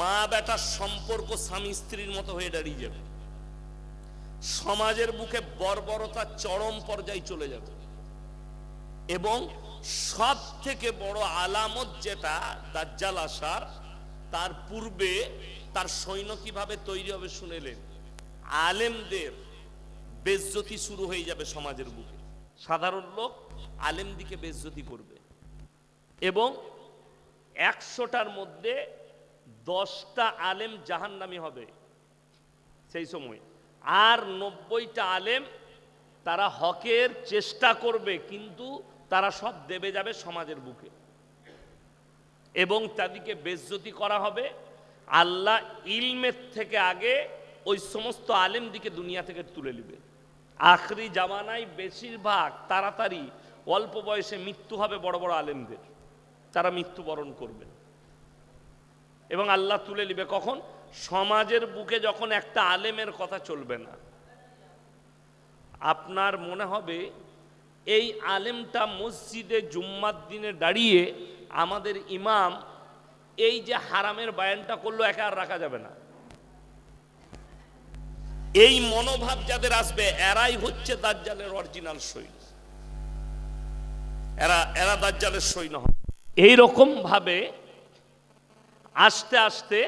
মা বেটার সম্পর্ক স্বামী স্ত্রীর মতো হয়ে দাঁড়িয়ে যাবে। সমাজের বুকে বর্বরতা চরম পর্যায়ে চলে যাবে। এবং সব থেকে বড় আলামত যেটা দাজ্জাল আসার, তার পূর্বে তার সৈন্য কীভাবে তৈরি হবে শুনেলেন? আলেমদের বেজ্জতি শুরু হয়ে যাবে সমাজের বুকে। সাধারণ লোক আলেম দিকে বেজ্জতি করবে। এবং একশোটার মধ্যে দশটা আলেম জাহান্নামি হবে সেই সময়। আর নব্বইটা আলেম তারা হকের চেষ্টা করবে, কিন্তু তারা সব দেবে যাবে সমাজের বুকে। এবং তাদেরকে বেজ্জতি করা হবে। আল্লাহ ইলমের থেকে আগে ওই সমস্ত আলেম দিকে দুনিয়া থেকে তুলে নেবে। আখরি জামানায় বেশিরভাগ তাড়াতাড়ি অল্প বয়সে মৃত্যু হবে বড় বড় আলেমদের। তারা মৃত্যুবরণ করবে এবং আল্লাহ তুলে নিবে। কখন? সমাজের বুকে যখন একটা আলেমের কথা চলবে না। আপনার মনে হবে, এই আলেমটা মসজিদে জুম্মার দিনে দাঁড়িয়ে আমাদের ইমাম এই যে হারামের বায়ানটা করল, একা আর রাখা যাবে না। এই মনোভাব যাদের আসবে, এরাই হচ্ছে দাজ্জালের অরিজিনাল সৈন্য এরা এরা দাজ্জালের সৈন্য হবে এইরকম ভাবে আস্তে আস্তে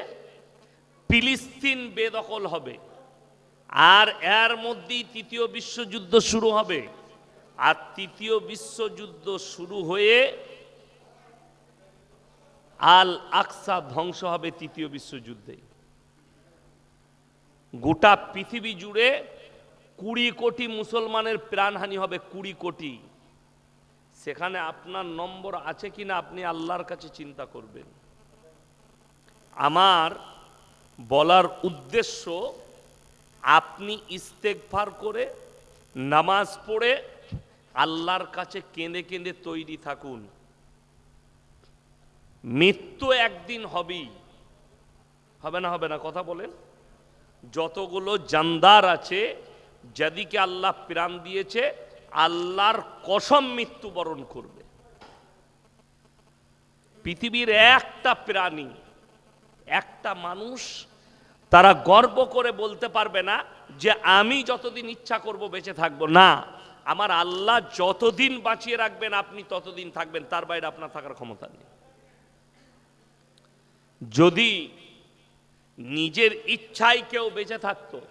ফিলিস্তিন বেদখল হবে। আর এর মধ্যেই তৃতীয় বিশ্বযুদ্ধ শুরু হবে। আর তৃতীয় বিশ্বযুদ্ধ শুরু হয়ে আল আকসা ধ্বংস হবে তৃতীয় বিশ্বযুদ্ধে। গোটা পৃথিবী জুড়ে কুড়ি কোটি মুসলমানের প্রাণহানি হবে, কুড়ি কোটি। সেখানে আপনার নম্বর আছে কিনা আপনি আল্লাহর কাছে চিন্তা করবেন। আমার বলার উদ্দেশ্য আপনি ইস্তেকফার করে নামাজ পড়ে আল্লাহর কাছে কেঁদে কেঁদে তৈরি থাকুন। মৃত্যু একদিন হবেই। হবে না হবে না, কথা বলেন। যতগুলো জানদার আছে, যাদিকে আল্লাহ প্রাণ দিয়েছে, আল্লাহর কসম মৃত্যুবরণ করবে। পৃথিবীর একটা প্রাণী একটা মানুষ তারা গর্ব করে বলতে পারবে না যে আমি যতদিন ইচ্ছা করব বেঁচে থাকব। না, আমার আল্লাহ যতদিন বাঁচিয়ে রাখবেন, আপনি ততদিন থাকবেন, তার বাইরে আপনার থাকার ক্ষমতা নেই। যদি নিজের ইচ্ছায় কেউ বেঁচে থাকতো,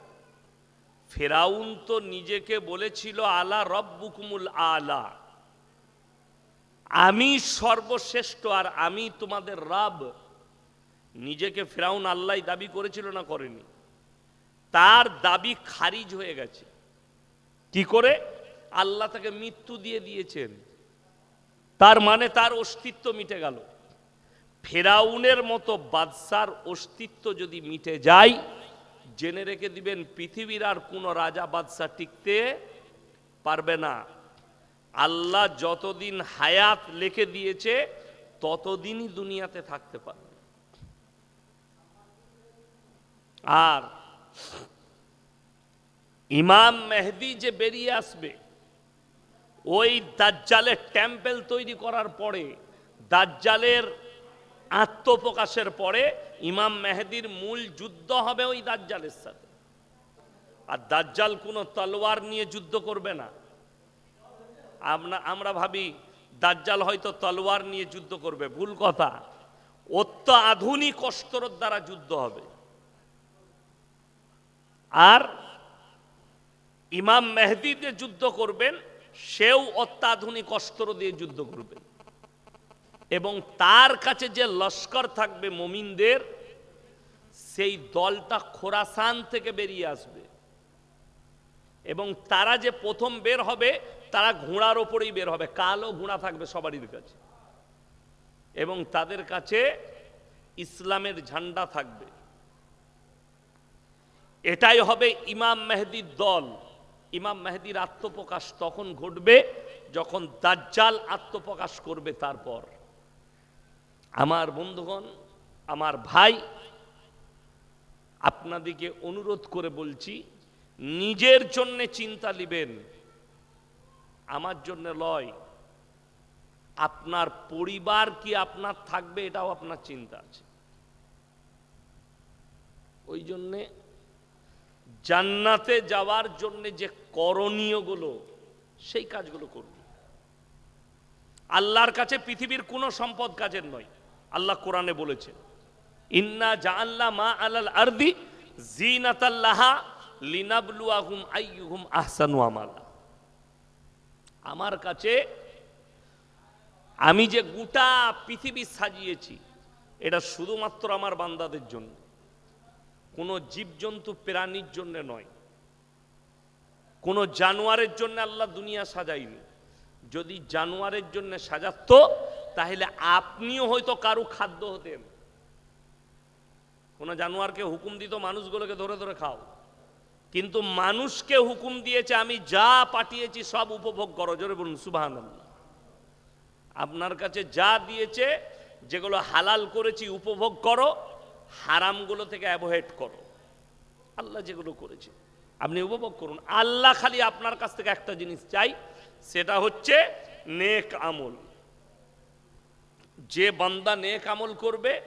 ফেরাউন তো নিজেকে বলেছিল, আলা রব্বুকুমুল আলা। আমি সর্বশ্রেষ্ঠ আর আমি তোমাদের রাব। নিজেকে ফেরাউন আল্লাহ দাবি করেছিল না করেনি। তার দাবি খারিজ হয়ে গেছে। কি করে? আল্লাহ তাকে মৃত্যু দিয়ে দিয়েছেন। তার মানে তার অস্তিত্ব মিটে গেল। ফেরাউনের মতো বাদশার অস্তিত্ব যদি মিটে যায়, জেনে রেখে দিবেন পৃথিবীর আর কোনো রাজা বাদশাহ টিকতে পারবে না। আল্লাহ যতদিন হায়াত লেখে দিয়েছে, ততদিনই দুনিয়াতে থাকতে পারবে। আর ইমাম মেহদি যে বেরিয়ে আসবে, ওই দাজ্জালের টেম্পেল তৈরি করার পরে, দাজ্জালের আত্মপ্রকাশের পরে ইমাম মেহেদির মূল যুদ্ধ হবে ওই দাজ্জালের সাথে। আর দাজ্জাল কোনো তলোয়ার নিয়ে যুদ্ধ করবে না। আমরা আমরা ভাবি দাজ্জাল হয়তো তলোয়ার নিয়ে যুদ্ধ করবে, ভুল কথা। অত্য আধুনিক অস্ত্রর দ্বারা যুদ্ধ হবে। আর ইমাম মেহদি যে যুদ্ধ করবেন, সেও অত্যাধুনিক অস্ত্র দিয়ে যুদ্ধ করবেন। এবং তার কাছে যে লস্কর থাকবে মমিনদের, সেই দলটা খোরাসান থেকে বেরিয়ে আসবে। এবং তারা যে প্রথম বের হবে, তারা ঘোড়ার ওপরেই বের হবে, কালো ঘোড়া থাকবে সবারই কাছে। এবং তাদের কাছে ইসলামের ঝান্ডা থাকবে। এটাই হবে ইমাম মেহেদির দল। ইমাম মেহেদির আত্মপ্রকাশ তখন ঘটবে যখন দাজ্জাল আত্মপ্রকাশ করবে তারপর। আমার বন্ধুগণ, আমার ভাই আপনাদিকে অনুরোধ করে বলছি, নিজের জন্য চিন্তা নিবেন, আমার জন্য লয়। আপনার পরিবার কি আপনার থাকবে এটাও আপনার চিন্তা আছে। ওই জন্যে জান্নাতে যাওয়ার জন্য যে করণীয়গুলো, সেই কাজগুলো করুন। আল্লাহর কাছে পৃথিবীর কোনো সম্পদ কাজের নয়। আল্লাহ কোরআনে বলেছেন, ইন্না জাআল্লা মা আলাল আরদি জিনাতাল্লাহা লিনাবলুয়াহুম আইয়ুহুম আহসানু আমালা। আমার কাছে আমি যে গোটা পৃথিবী সাজিয়েছি, এটা শুধুমাত্র আমার বান্দাদের জন্য। কোনো জীবজন্তু প্রাণীর জন্য নয়। কোনো জানোয়ারের জন্য আল্লাহ দুনিয়া সাজাইনি। যদি জানোয়ারের জন্য সাজাত, তাহলে আপনিও হয়তো কারু খাদ্য হতেন। কোনো জানোয়ারকে হুকুম দিত, মানুষগুলোকে ধরে ধরে খাও। কিন্তু মানুষকে হুকুম দিয়েছে, আমি যা পাঠিয়েছি সব উপভোগ করো। জোরে বলুন সুবাহান আপনার কাছে যা দিয়েছে, যেগুলো হালাল করেছি, উপভোগ করো। হারামগুলো থেকে অ্যাভয়েড করো। আল্লাহ যেগুলো করেছে। আপনি উপভোগ করুন। আল্লাহ খালি আপনার কাছ থেকে একটা জিনিস চাই, সেটা হচ্ছে নেক আমল। যে বান্দা নেক আমল করবে,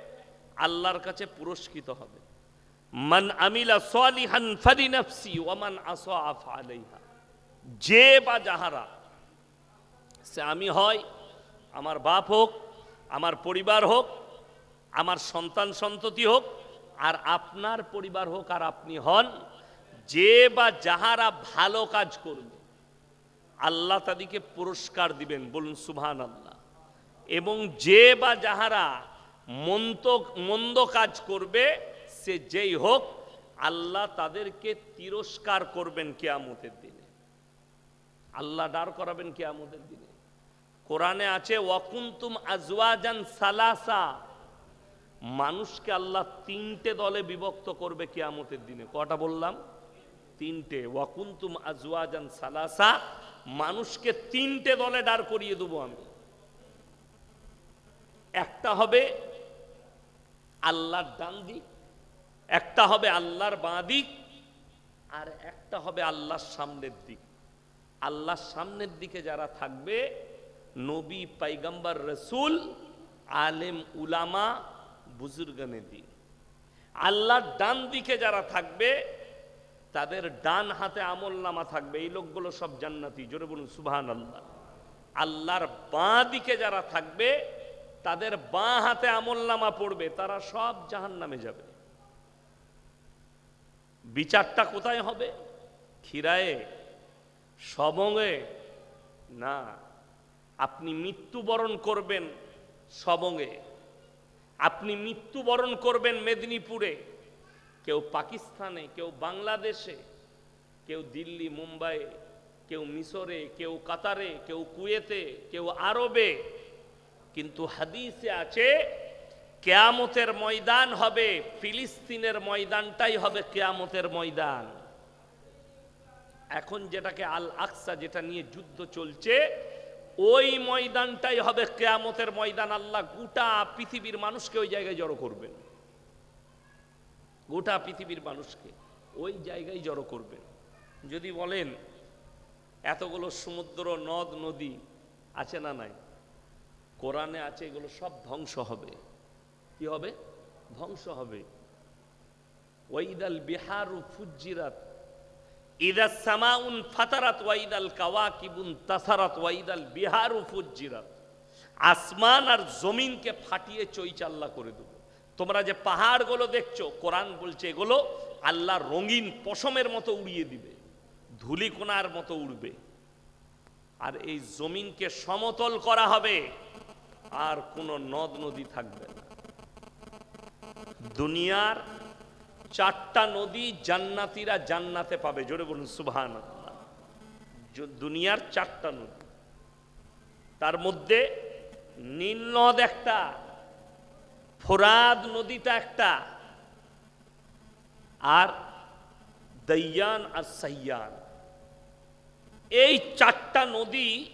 আল্লাহর কাছে পুরস্কৃত হবে। মান আমিলা সালিহান ফালিনাফসি ওয়া মান আসা ফালাইহা। যে বা যাহারা, সে আমি হয় আমার বাপ হোক, আমার পরিবার হোক আমার সন্তান সন্ততি হোক, আর আপনার পরিবার হোক, আর আপনি হন, যে বা যাহারা ভালো কাজ করবে, আল্লাহ তাদেরকে পুরস্কার দিবেন, বলুন সুবহান আল্লাহ এবং যে বা যাহারা মন্দ মন্দ কাজ করবে, সে যেই হোক, আল্লাহ তাদেরকে তিরস্কার করবেন কেয়ামতের দিনে। আল্লাহ ডার করাবেন কেয়ামতের দিনে। কোরআনে আছে, ওয়াকুন্তুম আজওয়াজান সালাসা মানুষকে আল্লাহ তিনটে দলে বিভক্ত করবে কেয়ামতের দিনে। কটা বললাম? তিনটে। ওয়াকুন্তুম আজওয়াজান সালাসা। মানুষকে তিনটে দলে দাঁড় করিয়ে দেবো আমি। একটা হবে আল্লাহর ডান দিক, একটা হবে আল্লাহর বাঁ দিক, আর একটা হবে আল্লাহর সামনের দিক। আল্লাহর সামনের দিকে যারা থাকবে, নবী, পাইগাম্বার, রসুল, আলেম, উলামা বুজুর্গানে দিন আল্লাহর ডান দিকে যারা থাকবে, তাদের ডান হাতে আমল নামা থাকবে। এই লোকগুলো সব জান্নাতি, জোরে বলুন সুবহান আল্লাহ আল্লাহর বাঁ দিকে যারা থাকবে, তাদের বাঁ হাতে আমল নামা পড়বে, তারা সব জাহান নামে যাবে। বিচারটা কোথায় হবে? খিরায়ে সবঙ্গে? না, আপনি মৃত্যুবরণ করবেন সবঙ্গে। আপনি মৃত্যুবরণ করবেন মেদিনীপুরে। কেউ পাকিস্তানে, কেউ বাংলাদেশে, কেউ দিল্লি, মুম্বাই, কেউ মিশরে, কেউ কাতারে, কেউ কুয়েতে, কেউ আরবে। কিন্তু হাদিসে আছে, কেয়ামতের ময়দান হবে, ফিলিস্তিনের ময়দানটাই হবে কেয়ামতের ময়দান। এখন যেটাকে আল আকসা, যেটা নিয়ে যুদ্ধ চলছে ওই ময়দানটাই হবে কেয়ামতের ময়দান। আল্লাহ গোটা পৃথিবীর মানুষকে ওই জায়গায় জড়ো করবেন। গোটা পৃথিবীর মানুষকে ওই জায়গায় জড়ো করবেন। যদি বলেন, এতগুলো সমুদ্র, নদ, নদী আছে না নাই? কোরআনে আছে, এগুলো সব ধ্বংস হবে। কি হবে? ধ্বংস হবে। ওয়াইদাল বিহারু ফুজিরাত ইদা সামাউন ফাতারাত ওয়াইদাল কাওয়াকিবুন তাসারাত ওয়াইদাল বিহারু ফুজিরাত আসমান আর জমিনকে ফাটিয়ে চৈচাল্লা করে দেব। তোমরা যে পাহাড়গুলো দেখছ, কোরআন বলছে এগুলো আল্লাহ রঙিন পশমের মতো উড়িয়ে দিবে, ধুলিকোনার মতো উড়বে। আর এই জমিনকে সমতল করা হবে, আর কোনো নদ নদী থাকবে না। দুনিয়ার চারটা নদী জান্নাতিরা জান্নাতে পাবে। জোরে বলুন সুবহান দুনিয়ার চারটা নদী। তার মধ্যে নীল নদ একটা, ফোরাদ নদীটা একটা, আর দৈয়ান আর সাইয়ান। এই চারটা নদী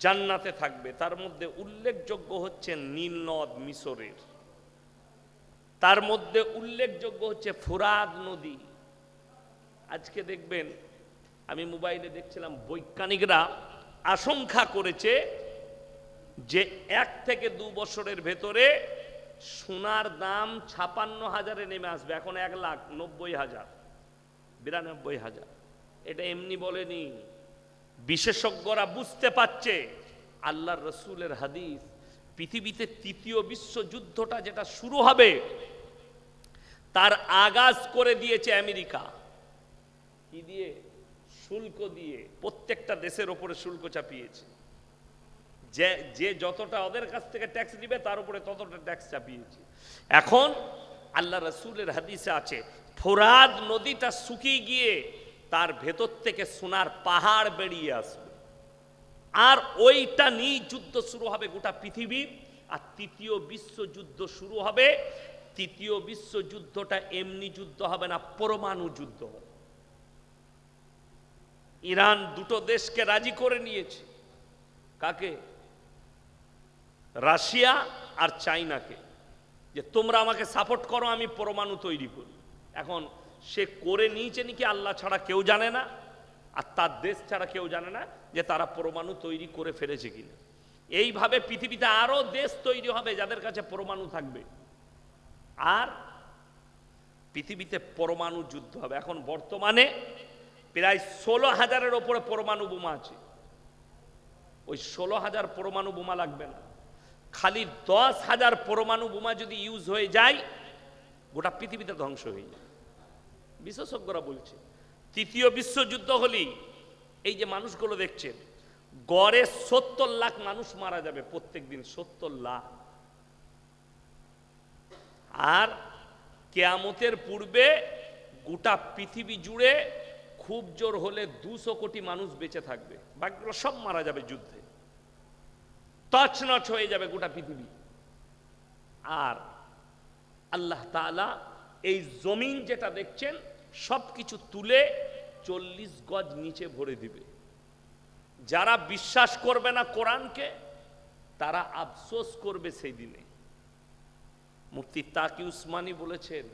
জান্নাতে থাকবে। তার মধ্যে উল্লেখযোগ্য হচ্ছে নীল নদ মিশরের। তার মধ্যে উল্লেখযোগ্য হচ্ছে ফুরাদ নদী। আজকে দেখবেন, আমি মোবাইলে দেখছিলাম, বৈজ্ঞানিকরা আশঙ্কা করেছে যে এক থেকে দু বছরের ভেতরে সোনার দাম ছাপান্ন হাজারে নেমে আসবে। এখন এক লাখ নব্বই হাজার, বিরানব্বই হাজার। এটা এমনি বলেনি। বিশেষজ্ঞরা বুঝতে পারছে আল্লাহ রসুলের হাদিস পৃথিবীতে তৃতীয় বিশ্বযুদ্ধটা যেটা শুরু হবে, তার আগাজ করে দিয়েছে আমেরিকা। কি দিয়ে? শুল্ক দিয়ে। প্রত্যেকটা দেশের ওপরে শুল্ক চাপিয়েছে। যে যে যতটা ওদের কাছ থেকে ট্যাক্স দিবে তার উপরে ততটা ট্যাক্স চাপিয়েছে। এখন আল্লাহ রসুলের হাদিসে আছে, ফোরাদ নদীটা শুকিয়ে গিয়ে তার ভেতর থেকে সোনার পাহাড় বেরিয়ে আসবে। আর ওইটা নিয়ে যুদ্ধ শুরু হবে গোটা পৃথিবীর আর তৃতীয় বিশ্বযুদ্ধ শুরু হবে। তৃতীয় বিশ্বযুদ্ধটা এমনি যুদ্ধ হবে না, পরমাণু যুদ্ধ ইরান দুটো দেশকে রাজি করে নিয়েছে। কাকে? রাশিয়া আর চাইনাকে। যে তোমরা আমাকে সাপোর্ট করো, আমি পরমাণু তৈরি করি। এখন সে করে নিয়েছে নাকি আল্লাহ ছাড়া কেউ জানে না। আর তার দেশ ছাড়া কেউ জানে না যে তারা পরমাণু তৈরি করে ফেলেছে কিনা। এইভাবে পৃথিবীতে আরও দেশ তৈরি হবে যাদের কাছে পরমাণু থাকবে। আর পৃথিবীতে পরমাণু যুদ্ধ হবে। এখন বর্তমানে প্রায় ষোলো হাজারের ওপরে পরমাণু বোমা আছে। ওই ষোলো হাজার পরমাণু বোমা লাগবে না। খালি দশ হাজার পরমাণু বোমা যদি ইউজ হয়ে যায়, গোটা পৃথিবীতে ধ্বংস হয়ে যায় বিশেষজ্ঞরা বলছে তৃতীয় বিশ্বযুদ্ধ হলেই এই যে মানুষগুলো দেখছেন, গড়ে সত্তর লাখ মানুষ মারা যাবে প্রত্যেক দিন সত্তর লাখ। আর কেয়ামতের পূর্বে গোটা পৃথিবী জুড়ে খুব জোর হলে দুশো কোটি মানুষ বেঁচে থাকবে, বাকিগুলো সব মারা যাবে যুদ্ধে। তছনছ হয়ে যাবে গোটা পৃথিবী। আর আল্লাহ তাআলা এই জমিন যেটা দেখছেন সব কিছু তুলে চল্লিশ গজ নিচে ভরে দিবে। যারা বিশ্বাস করবে না কোরআনকে, তারা আফসোস করবে সেই দিনে। মুফতি তাকি উসমানি বলেছেন,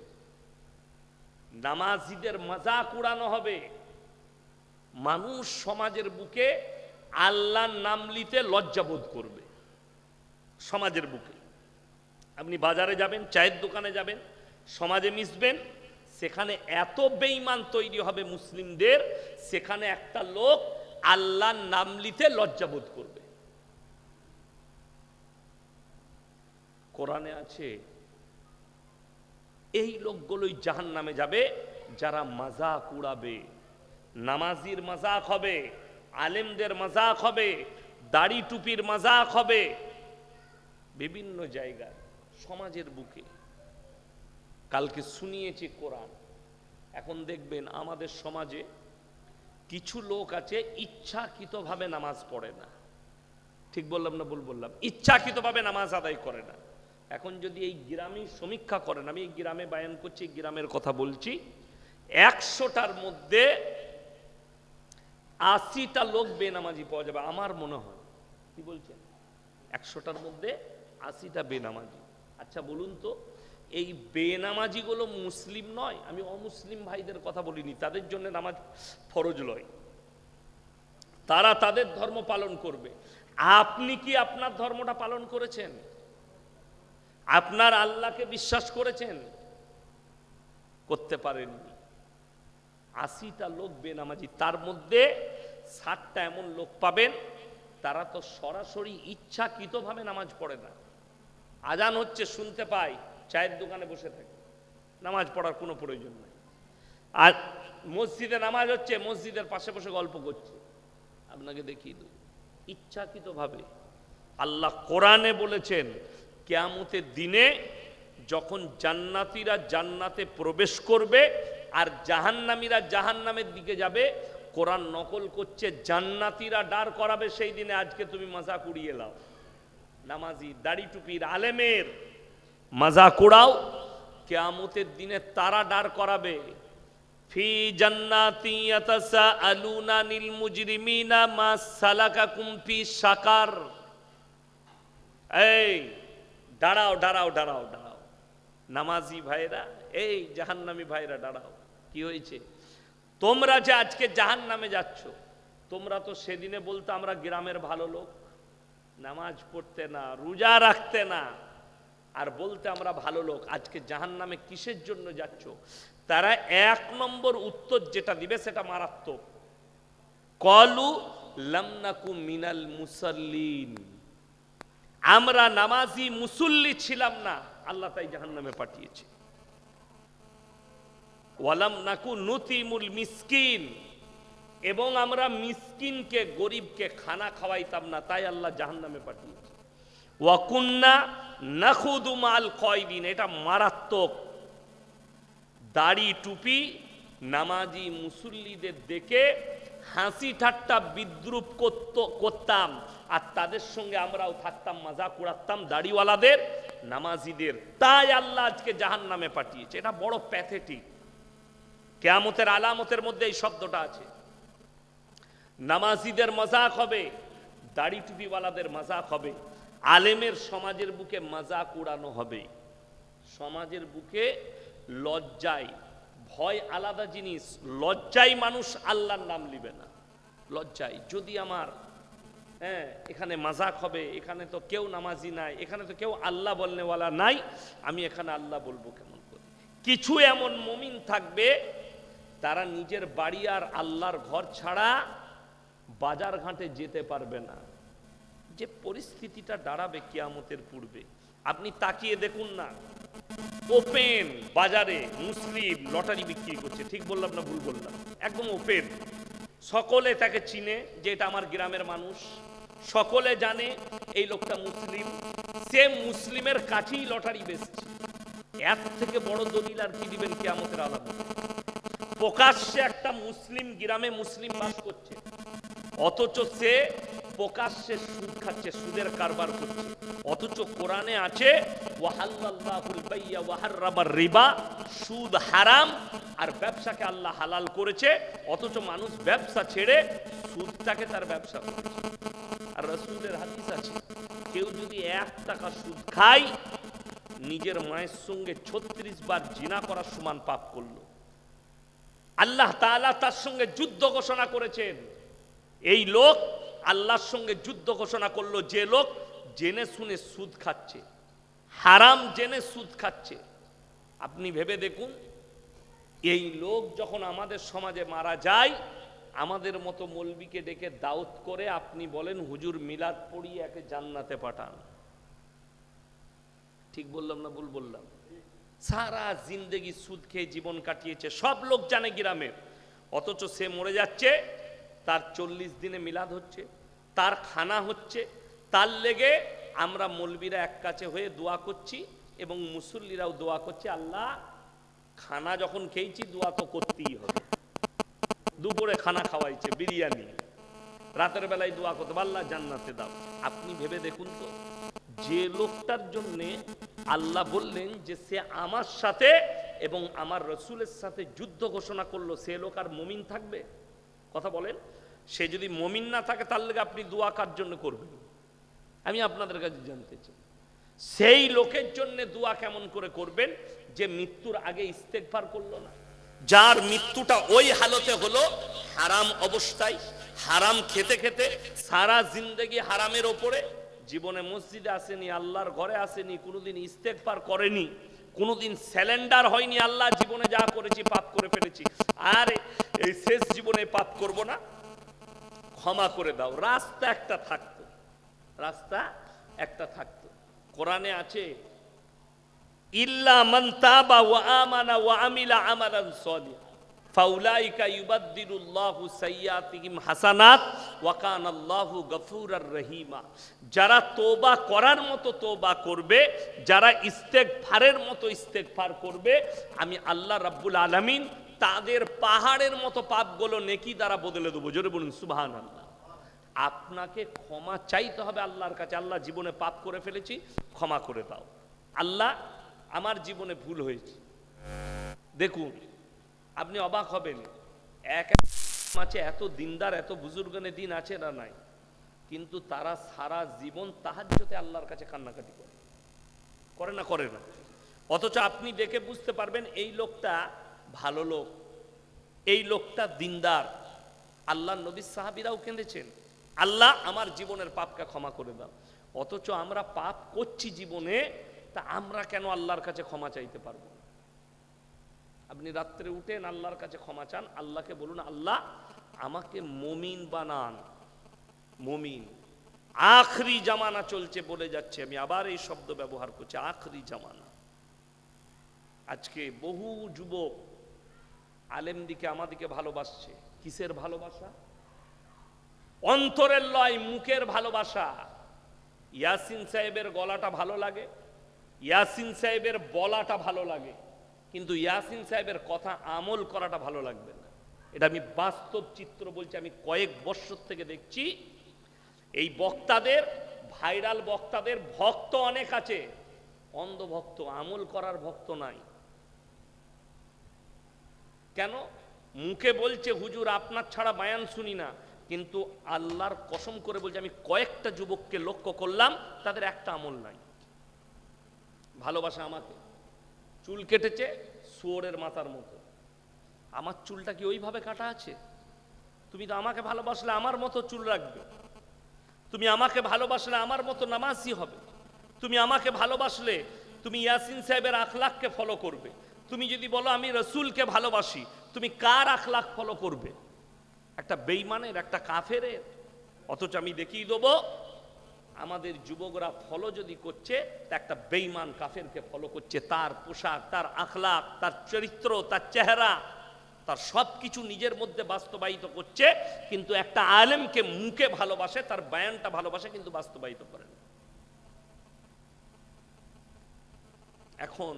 নামাজিদের মজাক উড়ানো হবে। মানুষ সমাজের বুকে আল্লাহর নাম নিতে লজ্জাবোধ করবে। সমাজের বুকে। আপনি বাজারে যাবেন, চায়ের দোকানে যাবেন, সমাজে মিশবেন সেখানে এত বেঈমান তৈরি হবে মুসলিমদের, সেখানে একটা লোক আল্লাহর নাম নিতে লজ্জাবোধ করবে। কোরআনে আছে, এই লোকগুলোই জাহান নামে যাবে, যারা মাজাক উড়াবে, নামাজির মাজাক হবে, আলেমদের মাজাক হবে, দাড়ি টুপির মাজাক হবে। বিভিন্ন জায়গায়, সমাজের বুকে। কালকে শুনিয়েছি কোরআন। এখন দেখবেন আমাদের সমাজে কিছু লোক আছে, ইচ্ছাকৃতভাবে নামাজ পড়ে না। ঠিক বললাম না ভুল বললাম? ইচ্ছাকৃতভাবে নামাজ আদায় করে না। এখন যদি এই গ্রামে সমীক্ষা করেন, আমি এই গ্রামে বায়ান করছি গ্রামের কথা বলছি, একশোটার মধ্যে আশিটা লোক বেনামাজি পাওয়া যাবে, আমার মনে হয়। কি বলছেন? একশোটার মধ্যে আশিটা বেনামাজি। আচ্ছা বলুন তো এই বেনামাজিগুলো মুসলিম নয়, আমি অমুসলিম ভাইদের কথা বলিনি, তাদের জন্য নামাজ ফরজ লয় তারা তাদের ধর্ম পালন করবে। আপনি কি আপনার ধর্মটা পালন করেছেন? আপনার আল্লাহকে বিশ্বাস করেছেন? করতে পারেননি। আশিটা লোক বেনামাজি, তার মধ্যে ষাটটা এমন লোক পাবেন, তারা তো সরাসরি ইচ্ছাকৃতভাবে নামাজ পড়ে না। আজান হচ্ছে, শুনতে পাই। চায়ের দোকানে বসে থাকে। নামাজ পড়ার কোনো প্রয়োজন নাই। আর মসজিদে নামাজ হচ্ছে, মসজিদের পাশে বসে গল্প করছে। আপনাকে দেখিয়ে দেব ইচ্ছাকৃতভাবে আল্লাহ কোরআনে বলেছেন, কেয়ামতের দিনে যখন জান্নাতিরা জান্নাতে প্রবেশ করবে আর জাহান্নামীরা জাহান্নামের দিকে যাবে, কোরআন নকল করছে, জান্নাতিরা দাঁড় করাবে, সেই দিনে আজকে তুমি মজা কুড়িয়ে লাও। নামাজি, দাড়ি টুপির আলেমের মাজা কুড়াও কেয়ামতের দিনে তারা ডার করাবে। ফি জান্নাতি ইয়াতাসাআলুনা নিল মুজরিমিনা মা সালাকাকুম ফি সাকার এই, দাঁড়াও দাঁড়াও দাঁড়াও দাঁড়াও। নামাজি ভাইরা, এই জাহান্নামী ভাইরা, দাঁড়াও। কি হয়েছে? তোমরা যে আজকে জাহান নামে যাচ্ছ, তোমরা তো সেদিনে বলতো আমরা গ্রামের ভালো লোক। নামাজ পড়তে না, রোজা রাখতে না। আর বলতে আমরা ভালো লোক, আজকে জাহান নামে কিসের জন্য যাচ্ছ? তারা এক নম্বর উত্তর যেটা দিবে সেটা মারাত্মক। কলু লামনাকু মিনাল মুসাল্লিন। আমরা নামাজি মুসল্লি ছিলাম না, আল্লাহ তাই জাহান নামে পাঠিয়েছে। ওয়ালাম নাকু নুতিমুল মিসকিন। এবং আমরা মিসকিনকে, গরিবকে খানা খাওয়াইতাম না, তাই আল্লাহ জাহান নামে পাঠিয়েছে ওয়াকুন্না নাখুদু মাল কয়দিন এটা মারাত্মক। দাড়ি, টুপি, নামাজি, মুসল্লিদের দেখে হাসি ঠাট্টা বিদ্রুপ করত করতাম। আর তাদের সঙ্গে আমরাও থাকতাম, মজাক উড়াতাম দাড়িওয়ালাদের, নামাজিদের। তাই আল্লাহ আজকে জাহান নামে পাঠিয়েছে। এটা বড় প্যাথেটিক। কেয়ামতের আলামতের মধ্যে এই শব্দটা আছে। নামাজিদের মজাক হবে দাড়ি টুপিওয়ালাদের মজাক হবে। আলেমের সমাজের বুকে মজাক উড়ানো হবে। সমাজের বুকে লজ্জায়, ভয় আলাদা জিনিস, লজ্জায় মানুষ আল্লাহর নাম লিবে না। লজ্জায়, যদি আমার হ্যাঁ এখানে মাজাক হবে, এখানে তো কেউ নামাজি নাই, এখানে তো কেউ আল্লাহ বলনেওয়ালা নাই, আমি এখানে আল্লাহ বলব কেমন করে? কিছু এমন মমিন থাকবে, তারা নিজের বাড়ি আর আল্লাহর ঘর ছাড়া বাজার ঘাটে যেতে পারবে না। যে পরিস্থিতিটা দাঁড়াবে কিয়ামতের পূর্বে, আপনি তাকিয়ে দেখুন না। ওপেন বাজারে মুসলিম লটারি বিক্রি করছে, ঠিক বললাম না ভুল বললাম? একদম ওপেন সকলে তাকে চিনে যে এটা আমার গ্রামের মানুষ। সকলে জানে এই লোকটা মুসলিম। সে মুসলিমের কাছেই লটারি বেচছে। এর থেকে বড় দলিল আর কি দিবেন কিয়ামতের আলাদা প্রকাশ্যে একটা মুসলিম গ্রামে মুসলিম বাস করছে। অথচ সে প্রকাশ্যে সুদ খাচ্ছে, সুদের কারবার করছে। অথচ কোরআনে আছে রিবা সুদ হারাম, আর ব্যবসাকে আল্লাহ হালাল করেছে। অথচ মানুষ ব্যবসা ছেড়ে সুদটাকে তার ব্যবসা করেছে। আর রসুলের হাদিস আছে, কেউ যদি এক টাকা সুদ খায়, নিজের মায়ের সঙ্গে ছত্রিশ বার জিনা করার সমান পাপ করল। আল্লাহ তাআলা তার সঙ্গে যুদ্ধ ঘোষণা করেছেন। এই লোক আল্লাহর সঙ্গে যুদ্ধ ঘোষণা করল যে লোক জেনে শুনে সুদ খাচ্ছে। হারাম জেনে সুদ খাচ্ছে। আপনি ভেবে দেখুন, এই লোক যখন আমাদের সমাজে মারা যায়, আমাদের মতো মলবিকে ডেকে দাউত করে আপনি বলেন, হুজুর মিলাদ পড়িয়ে একে জান্নাতে পাঠান। ঠিক বললাম না ভুল বললাম? সারা জিন্দেগি সুদ খেয়ে জীবন কাটিয়েছে। সব লোক জানে গ্রামের অথচ সে মরে যাচ্ছে তার চল্লিশ দিনে মিলাদ হচ্ছে, তার খানা হচ্ছে, তার লেগে আমরা মলবিরা এক কাছে হয়ে দোয়া করছি এবং মুসল্লিরাও দোয়া করছে, আল্লাহ খানা যখন খেয়েছি দোয়া তো করতেই হবে। দুপুরে খানা খাওয়াইছে, বিরিয়ানি। রাতের বেলায় দোয়া করতে আল্লাহ জান্নাতে দাও। আপনি ভেবে দেখুন তো, যে লোকটার জন্যে আল্লাহ বললেন যে সে আমার সাথে এবং আমার রসুলের সাথে যুদ্ধ ঘোষণা করল, সে লোক আর মমিন থাকবে? কথা বলেন, সে যদি মমিন না থাকে, তার লেগে আপনি দোয়া কার জন্য করবেন? আমি আপনাদের কাছে জানতে চাই। সেই লোকের জন্য দোয়া কেমন করে করবেন যে মৃত্যুর আগে ইস্তেকবার করল না? যার মৃত্যুটা ওই হালতে হলো, হারাম অবস্থায়, হারাম খেতে খেতে, সারা জিন্দগি হারামের ওপরে, জীবনে মসজিদে আসেনি, আল্লাহর ঘরে আসেনি, কোনোদিন ইস্তেকবার করেনি। কোনোদিন স্যালেন্ডার হয়নি, আল্লাহ জীবনে যা করেছি পাপ করে ফেলেছি। আর, এই শেষ জীবনে পাপ করব না? ক্ষমা করে দাও। রাস্তা একটা থাকতো। রাস্তা একটা থাকতো। কোরআনে আছে, ইল্লা মান তাবা ওয়া আমানা ওয়া আমিলা আমালান সালিহা, ফাউলাইকা ইউবাদদিলুল্লাহু সাইয়্যাতিহিম হাসানাত ওয়া কানাল্লাহু গফুরার রহিমা। যারা তোবা করার মতো তোবা করবে, যারা ইস্তেক ফারের মতো ইস্তেক ফার করবে, আমি আল্লাহ রাব্বুল আলামিন তাদের পাহাড়ের মতো পাপগুলো নেকি দ্বারা বদলে দেবো। জোরে বলুন, সুবহানাল্লাহ। আপনাকে ক্ষমা চাইতে হবে আল্লাহর কাছে। আল্লাহ জীবনে পাপ করে ফেলেছি, ক্ষমা করে দাও। আল্লাহ, আমার জীবনে ভুল হয়েছে। দেখুন, আপনি অবাক হবেন, এক এক আছে এত দিনদার, এত বুজুর্গনে দিন আছে না নাই? কিন্তু তারা সারা জীবন তাহাজ্জতে আল্লাহর কাছে কান্নাকাটি করে। করে না করে না। অথচ আপনি দেখে বুঝতে পারবেন এই লোকটা ভালো লোক, এই লোকটা দিনদার। আল্লাহ নবী সাহাবিরাও কেঁদেছেন। আল্লাহ আমার জীবনের পাপকে ক্ষমা করে দাও। অথচ আমরা পাপ করছি জীবনে, তা আমরা কেন আল্লাহর কাছে ক্ষমা চাইতে পারব? আপনি রাত্রে উঠেন, আল্লাহর কাছে ক্ষমা চান, আল্লাহকে বলুন, আল্লাহ, আমাকে মমিন বানান। মমিন। আখরি জামানা চলছে বলে যাচ্ছে। আমি আবার এই শব্দ ব্যবহার করছি, আখরি জামানা। আজকে বহু যুবক আলেম দিকে আমাদিকে ভালোবাসছে। কিসের ভালোবাসা? অন্তরের লয়, মুখের ভালোবাসা। ইয়াসিন সাহেবের গলাটা ভালো লাগে, ইয়াসিন সাহেবের বলাটা ভালো লাগে, কিন্তু ইয়াসিন সাহেবের কথা আমল করাটা ভালো লাগবে না। এটা আমি বাস্তব চিত্র বলছি, আমি কয়েক বৎসর থেকে দেখছি। এই বক্তাদের, ভাইরাল বক্তাদের ভক্ত অনেক আছে। অন্ধভক্ত, আমল করার ভক্ত নাই। কেন? মুখে বলছে, হুজুর, আপনার ছাড়া বায়ান শুনি না। কিন্তু আল্লাহর কসম করে বলছে, আমি কয়েকটা যুবককে লক্ষ্য করলাম, তাদের একটা আমল নাই। ভালোবাসা আমাকে। চুল কেটেছে শুয়োরের মাথার মতো আমার চুলটা কি ওইভাবে কাটা আছে? তুমি তো আমাকে ভালোবাসলে আমার মতো চুল রাখবে। তুমি আমাকে ভালোবাসলে আমার মতো নামাজই হবে। তুমি আমাকে ভালোবাসলে তুমি ইয়াসিন সাহেবের আখলাখকে ফলো করবে। তুমি যদি বলো, আমি রসুলকে ভালোবাসি তুমি কার আখলাক ফলো করবে? একটা বেইমানের একটা কাফেরের। অথচ আমি দেখিয়ে দেবো, আমাদের যুবকরা ফলো যদি করছে, তা একটা বেইমান কাফেরকে ফলো করছে। তার পোশাক, তার আখলাক, তার চরিত্র, তার চেহারা তার সব কিছু নিজের মধ্যে বাস্তবায়িত করছে, কিন্তু একটা আলেমকে মুখে ভালোবাসে, তার বায়ানটা ভালোবাসে, কিন্তু বাস্তবায়িত করে না। এখন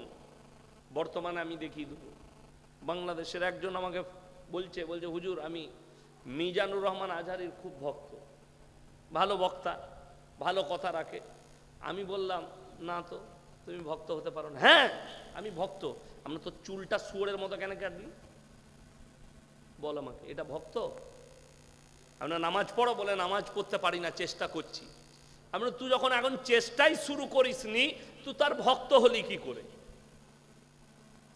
বর্তমানে আমি দেখি বাংলাদেশের একজন আমাকে বলছে বলছে, হুজুর, আমি মিজানুর রহমান আজহারির খুব ভক্ত। ভালো বক্তা, ভালো কথা রাখে। আমি বললাম, না তো, তুমি ভক্ত হতে পারো না। হ্যাঁ আমি ভক্ত। আমরা তো চুলটা শুয়োরের মতো কেন কাটবি? বল আমাকে, এটা ভক্ত? আমরা নামাজ পড়ো বলে নামাজ পড়তে পারি না, চেষ্টা করছি। আমরা তুই যখন এখন চেষ্টাই শুরু করিসনি তুই তার ভক্ত হলি কি করে?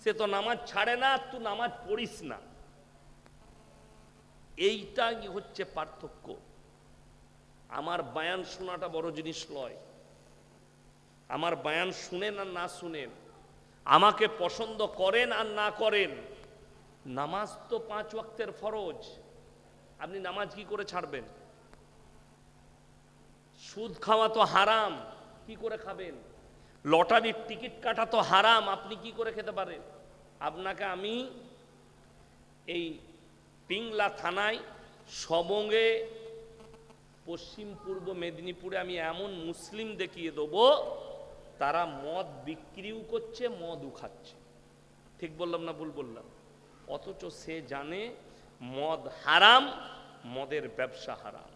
সে তো নামাজ ছাড়ে না, তুই নামাজ পড়িস না। এইটাই হচ্ছে পার্থক্য। আমার বায়ান শোনাটা বড় জিনিস নয়। আমার বায়ান শুনেন আর না শুনেন, আমাকে পছন্দ করেন আর না করেন নামাজ তো পাঁচ ওয়াক্তের ফরজ। আপনি নামাজ কি করে ছাড়বেন? সুদ খাওয়া তো হারাম, কি করে খাবেন? লটারির টিকিট কাটা তো হারাম, আপনি কি করে খেতে পারেন? আপনাকে আমি এই পিংলা থানায় সবঙ্গে পশ্চিম পূর্ব মেদিনীপুরে আমি এমন মুসলিম দেখিয়ে দেবো, তারা মদ বিক্রিও করছে, মদও খাচ্ছে। ঠিক বললাম না ভুল বললাম? অথচ সে জানে মদ হারাম, মদের ব্যবসা হারাম।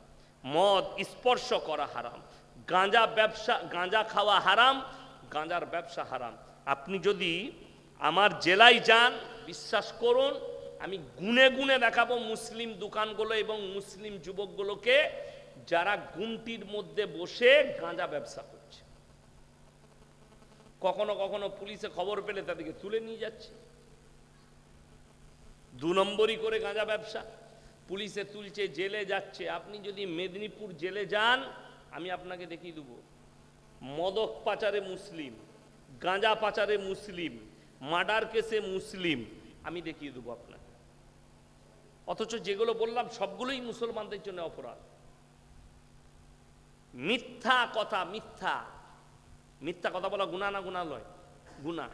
মদ স্পর্শ করা হারাম। গাঁজা ব্যবসা, গাঁজা খাওয়া হারাম, গাঁজার ব্যবসা হারাম। আপনি যদি আমার জেলায় যান, বিশ্বাস করুন, আমি গুনে গুনে দেখাবো মুসলিম দোকানগুলো এবং মুসলিম যুবকগুলোকে, যারা গুমটির মধ্যে বসে গাঁজা ব্যবসা করছে। কখনো কখনো পুলিশে খবর পেলে তাদেরকে তুলে নিয়ে যাচ্ছে। দু নম্বরই করে গাঁজা ব্যবসা। পুলিশে তুলছে, জেলে যাচ্ছে। আপনি যদি মেদিনীপুর জেলে যান, আমি আপনাকে দেখিয়ে দেবো। মদক পাচারে মুসলিম, গাঁজা পাচারে মুসলিম, মার্ডার কেসে মুসলিম, আমি দেখিয়ে দেবো আপনাকে। অথচ যেগুলো বললাম, সবগুলোই মুসলমানদের জন্য অপরাধ। মিথ্যা কথা, মিথ্যা। মিথ্যা কথা বলা গুণা না গুণা লয় গুণা।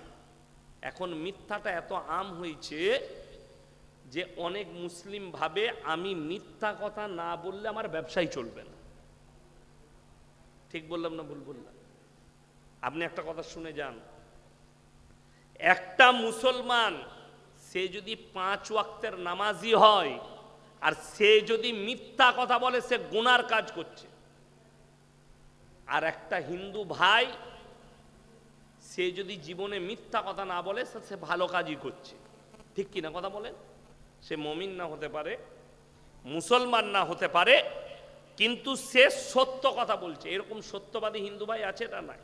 এখন মিথ্যাটা এত আম হয়েছে যে অনেক মুসলিম ভাবে আমি মিথ্যা কথা না বললে আমার ব্যবসাই চলবে না। ঠিক বললাম না ভুল বললাম? আপনি একটা কথা শুনে যান। একটা মুসলমান, সে যদি পাঁচ ওয়াক্তের নামাজি হয়, আর সে যদি মিথ্যা কথা বলে, সে গুনার কাজ করছে। আর একটা হিন্দু ভাই, সে যদি জীবনে মিথ্যা কথা না বলে, সে ভালো কাজই করছে। ঠিক কিনা কথা বলেন? সে মমিন না হতে পারে, মুসলমান না হতে পারে, কিন্তু সে সত্য কথা বলছে। এরকম সত্যবাদী হিন্দু ভাই আছে না নাই?